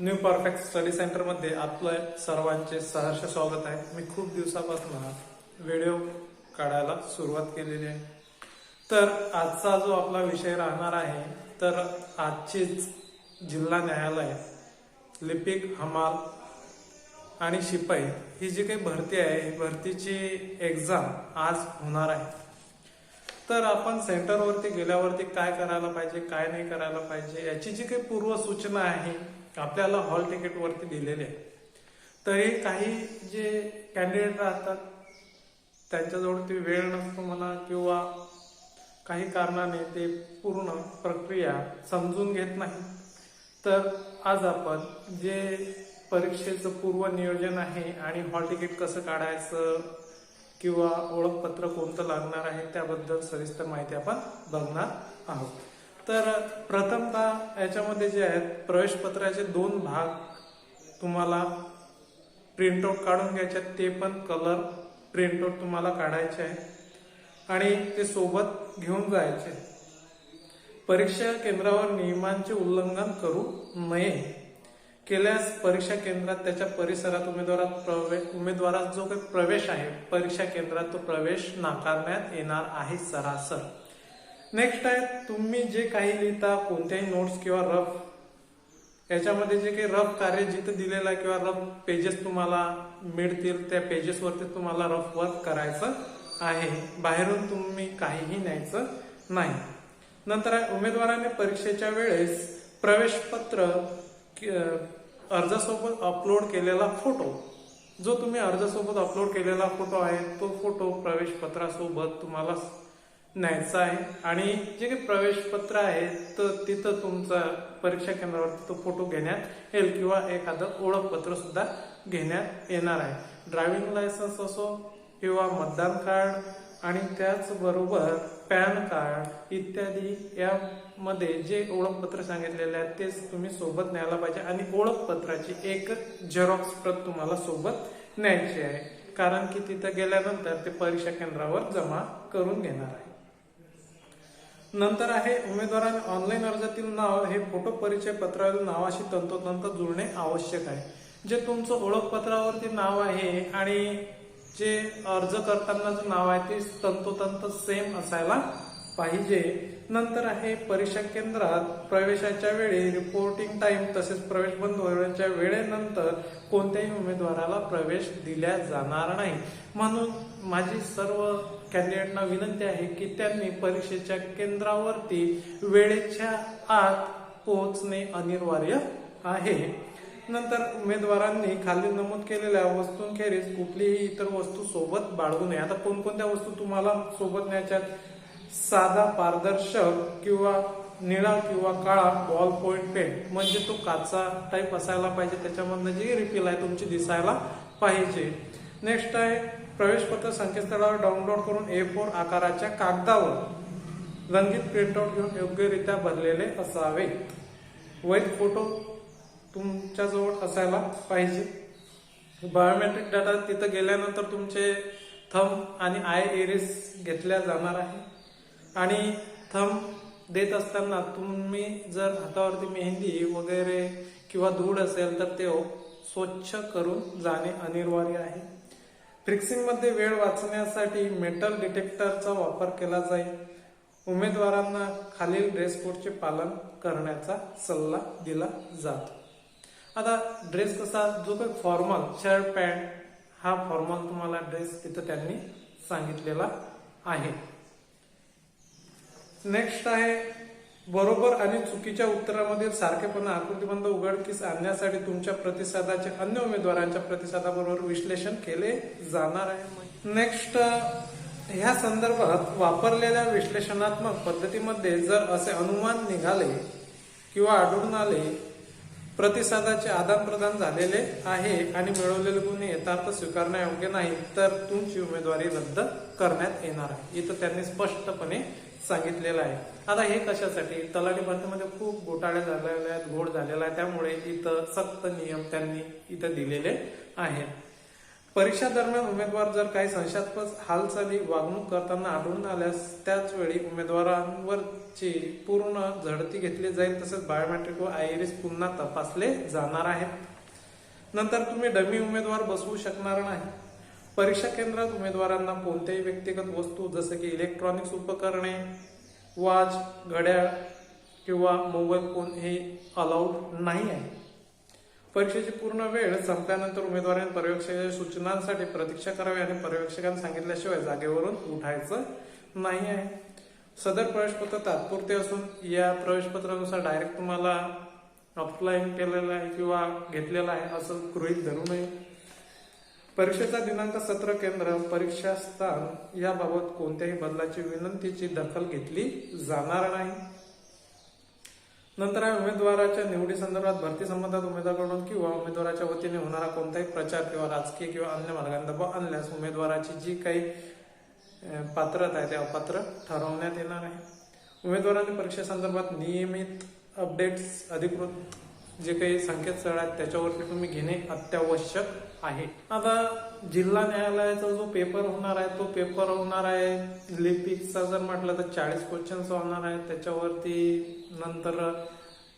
New perfect study सेंटरमध्ये आपलं सर्वांचे सहर्ष स्वागत आहे. मी खूप दिवसापासून व्हिडिओ काढायला सुरुवात केलेली आहे. तर आजचा जो आपला विषय राहणार आहे तर आजचीच जिल्हा न्यायालय लिपिक हमाल आणि शिपाई ही जी काही भरती आहे ही भरतीची एक्झाम आज होणार आहे. तर आपण सेंटरवरती गेल्यावरती काय करायला पाहिजे काय नाही करायला पाहिजे याची जी काही पूर्व सूचना आहे आपल्याला हॉल तिकीट वरती दिलेली आहे तरी काही जे कॅन्डिडेट राहतात त्यांच्याजवळ ती वेळ नसतो म्हणा किंवा काही कारणाने ते पूर्ण प्रक्रिया समजून घेत नाही. तर आज आपण जे परीक्षेचं पूर्व नियोजन आहे आणि हॉल तिकीट कसं काढायचं किंवा ओळखपत्र कोणतं लागणार आहे त्याबद्दल सविस्तर माहिती आपण बघणार आहोत. तर प्रथमतः याच्यामध्ये जे आहेत प्रवेशपत्राचे दोन भाग तुम्हाला प्रिंटआउट काढून घ्यायचे आहेत. ते पण कलर प्रिंटआउट तुम्हाला काढायचे आहे. आणि ते सोबत घेऊन जायचे परीक्षा केंद्रावर नियमांचे उल्लंघन करू नये. केल्यास परीक्षा केंद्रात त्याच्या परिसरात उमेदवारात प्रवेश उमेदवारात जो काही प्रवेश आहे परीक्षा केंद्रात तो प्रवेश नाकारण्यात येणार आहे सरासर. नेक्स्ट आहे तुम्ही जे काही लिहिता कोणत्याही नोट्स किंवा रफ याच्यामध्ये जे काही रफ कार्य जिथे दिलेलं आहे किंवा रफ पेजेस तुम्हाला मिळतील त्या पेजेसवरती तुम्हाला रफ वर्क करायचं आहे. बाहेरून तुम्ही काहीही न्यायचं नाही. नंतर आहे उमेदवाराने परीक्षेच्या वेळेस प्रवेशपत्र पत्र अर्जासोबत अपलोड केलेला फोटो जो तुम्ही अर्जासोबत अपलोड केलेला फोटो आहे तो फोटो प्रवेशपत्रासोबत तुम्हाला न्यायचा आहे. आणि जे काही प्रवेशपत्र आहे तर तिथं तुमचा परीक्षा केंद्रावर तो फोटो घेण्यात येईल किंवा एखादं ओळखपत्र सुद्धा घेण्यात येणार आहे. ड्रायव्हिंग लायसन्स असो किंवा मतदान कार्ड आणि त्याचबरोबर पॅन कार्ड इत्यादी यामध्ये जे ओळखपत्र सांगितलेले आहेत तेच तुम्ही सोबत न्यायला पाहिजे. आणि ओळखपत्राची एक झेरॉक्स प्रत तुम्हाला सोबत न्यायची आहे. कारण की तिथं गेल्यानंतर ते परीक्षा केंद्रावर जमा करून घेणार आहे. नंतर आहे उमेदवाराने ऑनलाईन अर्जातील नाव हे फोटो परिचय पत्रावरील नावाशी तंतोतंत जुळणे आवश्यक आहे. जे तुमचं ओळखपत्रावरती नाव आहे आणि जे अर्ज करताना जे नाव आहे ते तंतोतंत सेम असायला पाहिजे. नंतर आहे परीक्षा केंद्रात प्रवेशाच्या वेळी रिपोर्टिंग टाइम तसेच प्रवेश बंद होण्याच्या वेळेनंतर कोणत्याही उमेदवाराला प्रवेश दिल्या जाणार नाही. म्हणून माझी सर्व कॅन्डिडेटना विनंती आहे की त्यांनी परीक्षेच्या केंद्रावरती वेळेच्या आत पोहोचणे अनिवार्य आहे. नंतर उमेदवारांनी खाली नमूद केलेल्या वस्तूंखेरीज कुठलीही इतर वस्तू सोबत बाळगू नये. आता कोणकोणत्या वस्तू तुम्हाला सोबत न्यायच्या साधा पारदर्शक किंवा निळा किंवा काळा बॉल पॉइंट पेन म्हणजे तो काचा टाईप असायला पाहिजे. त्याच्यामधनं जी रिफिल आहे तुमची दिसायला पाहिजे. नेक्स्ट आहे प्रवेशपत्र संकेतस्थळावर डाउनलोड करून ए फोर आकाराच्या कागदावर रंगीत प्रिंटआउट घेऊन योग्यरित्या भरलेले असावे. वैध फोटो तुमच्याजवळ असायला पाहिजे. बायोमेट्रिक डाटा तिथं गेल्यानंतर तुमचे थंब आणि आय एरिस घेतल्या जाणार आहे. आणि थंब देत असताना तुम्ही जर हातावरती मेहंदी वगैरे किंवा धूळ असेल तर ते स्वच्छ करून जाणे अनिवार्य आहे. फिक्सिंगमध्ये वेळ वाचण्यासाठी मेटल डिटेक्टरचा वापर केला जाईल. उमेदवारांना खालील ड्रेस कोडचे पालन करण्याचा सल्ला दिला जातो. आता ड्रेस कसा जो काही फॉर्मल शर्ट पॅन्ट हा फॉर्मल तुम्हाला ड्रेस तिथं त्यांनी सांगितलेला आहे. नेक्स्ट आहे बरोबर आणि चुकीच्या उत्तरामधील सारखेपणा आकृतीबंध उघडकीस आणण्यासाठी तुमच्या प्रतिसादाचे अन्य उमेदवारांच्या प्रतिसादाबरोबर विश्लेषण केले जाणार आहे. नेक्स्ट ह्या संदर्भात वापरलेल्या विश्लेषणात्मक पद्धतीमध्ये जर असे अनुमान निघाले किंवा आढळून आले प्रतिसादाचे आदान प्रदान झालेले आहे आणि मिळवलेले गुन्हे यथार्थ स्वीकारण्यायोग्य नाही तर तुमची उमेदवारी रद्द करण्यात येणार आहे. इथं त्यांनी स्पष्टपणे सांगितलेलं आहे. आता हे कशासाठी? तलाठी भरतीमध्ये खूप घोटाळे झालेले आहेत घोड झालेला आहे. त्यामुळे इथं सक्त नियम त्यांनी इथं दिलेले आहेत. परीक्षा दरम्यान उमेदवार जर काही संशयास्पद हालचाली वागणूक करताना आढळून आल्यास त्याच वेळी उमेदवारांवरची पूर्ण झडती घेतली जाईल तसेच बायोमेट्रिक व आयरिस पुन्हा तपासले जाणार आहेत. नंतर तुम्ही डमी उमेदवार बसवू शकणार नाही. परीक्षा केंद्रात उमेदवारांना कोणत्याही व्यक्तिगत वस्तू जसे की इलेक्ट्रॉनिक्स उपकरणे वॉच घड्याळ किंवा मोबाईल फोन हे अलाउड नाही आहे. परीक्षेची पूर्ण वेळ संपल्यानंतर उमेदवारांनी पर्यवेक्षकाच्या सूचनांसाठी प्रतीक्षा करावी आणि पर्यवेक्षकांनी सांगितल्याशिवाय जागेवरून उठायचं नाही आहे. सदर प्रवेशपत्र तात्पुरते असून या प्रवेशपत्रानुसार डायरेक्ट तुम्हाला अप्लाईन केलेलं आहे किंवा घेतलेलं आहे असं गृहित धरू नये. परीक्षेचा दिनांक सत्र केंद्र परीक्षा स्थान याबाबत कोणत्याही बदलाची विनंतीची दखल घेतली जाणार नाही. नंतर आहे उमेदवाराच्या निवडी संदर्भात भरती संबंधात उमेदवाराकडून किंवा उमेदवाराच्या वतीने होणारा कोणताही प्रचार किंवा राजकीय किंवा अन्य मार्गाने दबाव आणल्यास उमेदवाराची जी काही पात्रता आहे ते अपात्र ठरवण्यात येणार आहे. उमेदवारांनी परीक्षेसंदर्भात नियमित अपडेट्स अधिकृत जे काही संकेतस्थळ आहेत त्याच्यावरती तुम्ही घेणे अत्यावश्यक आहे. आता जिल्हा न्यायालयाचा जो पेपर होणार आहे तो पेपर होणार आहे लिपिकचा जर म्हटलं तर चाळीस क्वेश्चन्स होणार आहे त्याच्यावरती नंतर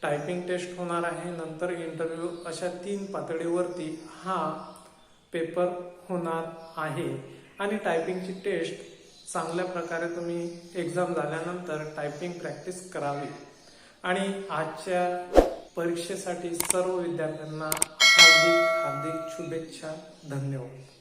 टायपिंग टेस्ट होणार आहे नंतर इंटरव्ह्यू अशा तीन पातळीवरती हा पेपर होणार आहे. आणि टायपिंगची टेस्ट चांगल्या प्रकारे तुम्ही एक्झाम झाल्यानंतर टायपिंग प्रॅक्टिस करावी. आणि आजच्या परीक्षेसाठी सर्व विद्यार्थ्यांना हार्दिक हार्दिक शुभेच्छा. धन्यवाद.